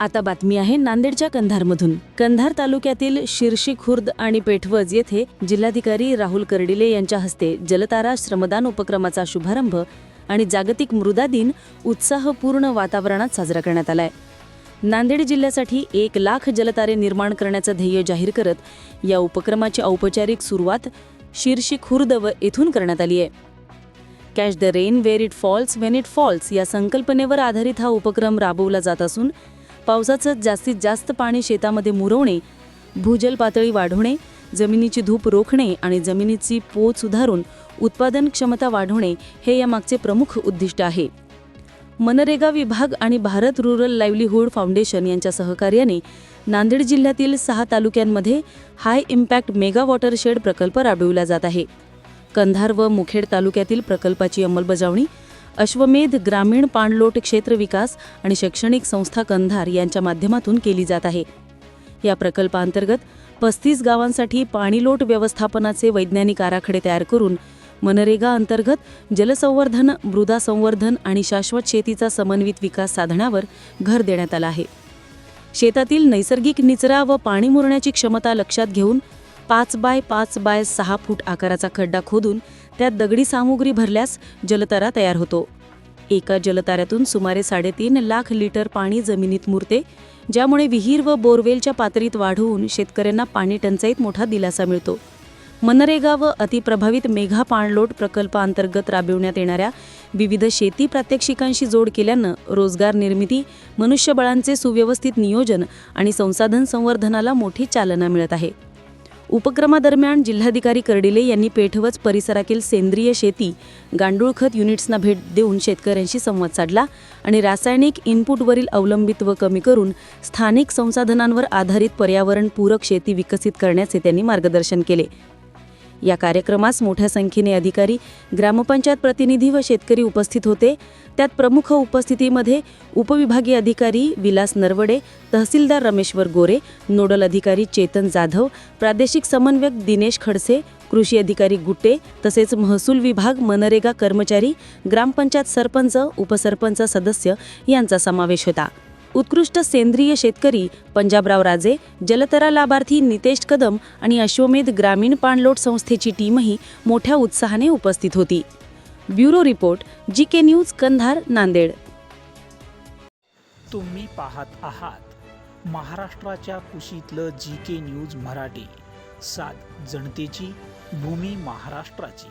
आता बातमी आहे नांदेडच्या कंधारमधून. कंधार तालुक्यातील शिर्शी खुर्द आणि पेठवज येथे जिल्हाधिकारी राहुल कर्डिले यांच्या हस्ते जलतारा श्रमदान उपक्रमाचा शुभारंभ आणि जागतिक मृदा दिन उत्साहपूर्ण वातावरणात साजरा करण्यात आलाय. नांदेड जिल्ह्यासाठी एक लाख जलतारे निर्माण करण्याचं ध्येय जाहीर करत या उपक्रमाची औपचारिक सुरुवात शिर्शी खुर्द व येथून करण्यात आली आहे. Catch the rain where it falls when it falls या संकल्पनेवर आधारित हा उपक्रम राबवला जात असून पावसाचं जास्तीत जास्त पाणी शेतामध्ये मुरवणे भूजल पातळी वाढवणे जमिनीची धूप रोखणे आणि जमिनीची पोत सुधारून उत्पादन क्षमता वाढवणे हे यामागचे प्रमुख उद्दिष्ट आहे. मनरेगा विभाग आणि भारत रुरल लाईव्हलीहूड फाउंडेशन यांच्या सहकार्याने नांदेड जिल्ह्यातील सहा तालुक्यांमध्ये हाय इम्पॅक्ट मेगा वॉटरशेड प्रकल्प राबविला जात आहे. कंधार व मुखेड तालुक्यातील प्रकल्पाची अंमलबजावणी अश्वमेध ग्रामीण पाणलोट क्षेत्र विकास आणि शैक्षणिक संस्था कंधार यांच्या माध्यमातून केली जात आहे. या प्रकल्पांतर्गत पस्तीस गावांसाठी पाणीलोट व्यवस्थापनाचे वैज्ञानिक आराखडे तयार करून मनरेगा अंतर्गत जलसंवर्धन मृदा संवर्धन आणि शाश्वत शेतीचा समन्वित विकास साधण्यावर भर देण्यात आला आहे. शेतातील नैसर्गिक निचरा व पाणी मुरण्याची क्षमता लक्षात घेऊन पाच बाय पाच बाय सहा फूट आकाराचा खड्डा खोदून त्यात दगडी सामुग्री भरल्यास जलतारा तयार होतो. एका जलताऱ्यातून सुमारे साडेतीन लाख लिटर पाणी जमिनीत मुरते ज्यामुळे विहीर व बोरवेलच्या पातळीत वाढ होऊन शेतकऱ्यांना पाणी टंचाईत मोठा दिलासा मिळतो. मनरेगा व अतिप्रभावित मेघा पाणलोट प्रकल्पांतर्गत राबविण्यात येणाऱ्या विविध शेती प्रात्यक्षिकांशी जोड केल्यानं रोजगार निर्मिती मनुष्यबळांचे सुव्यवस्थित नियोजन आणि संसाधन संवर्धनाला मोठी चालना मिळत आहे. उपक्रमादरम्यान जिल्हाधिकारी कर्डिले यांनी पेठवच परिसरातील सेंद्रिय शेती गांडूळ खत युनिट्सना भेट देऊन शेतकऱ्यांशी संवाद साधला आणि रासायनिक इनपुटवरील अवलंबित्व कमी करून स्थानिक संसाधनांवर आधारित पर्यावरणपूरक शेती विकसित करण्याचे त्यांनी मार्गदर्शन केले. या कार्यक्रमास मोठ्या संख्येने अधिकारी ग्रामपंचायत प्रतिनिधी व शेतकरी उपस्थित होते. त्यात प्रमुख उपस्थितीमध्ये उपविभागीय अधिकारी विलास नरवडे तहसीलदार रमेश्वर गोरे नोडल अधिकारी चेतन जाधव प्रादेशिक समन्वयक दिनेश खडसे कृषी अधिकारी गुट्टे तसेच महसूल विभाग मनरेगा कर्मचारी ग्रामपंचायत सरपंच उपसरपंच सदस्य यांचा समावेश होता. उत्कृष्ट सेंद्रिय शेतकरी पंजाबराव राजे जलतरा लाभार्थी नितेश कदम आणि अश्वमेध ग्रामीण पाणलोट संस्थेची टीमही मोठ्या उत्साहाने उपस्थित होती. Bureau report G K news Kandhar Nanded. तुम्ही पाहत आहात महाराष्ट्राच्या कुशीतलं जी के न्यूज मराठी. सात जनतेची भूमी महाराष्ट्राची.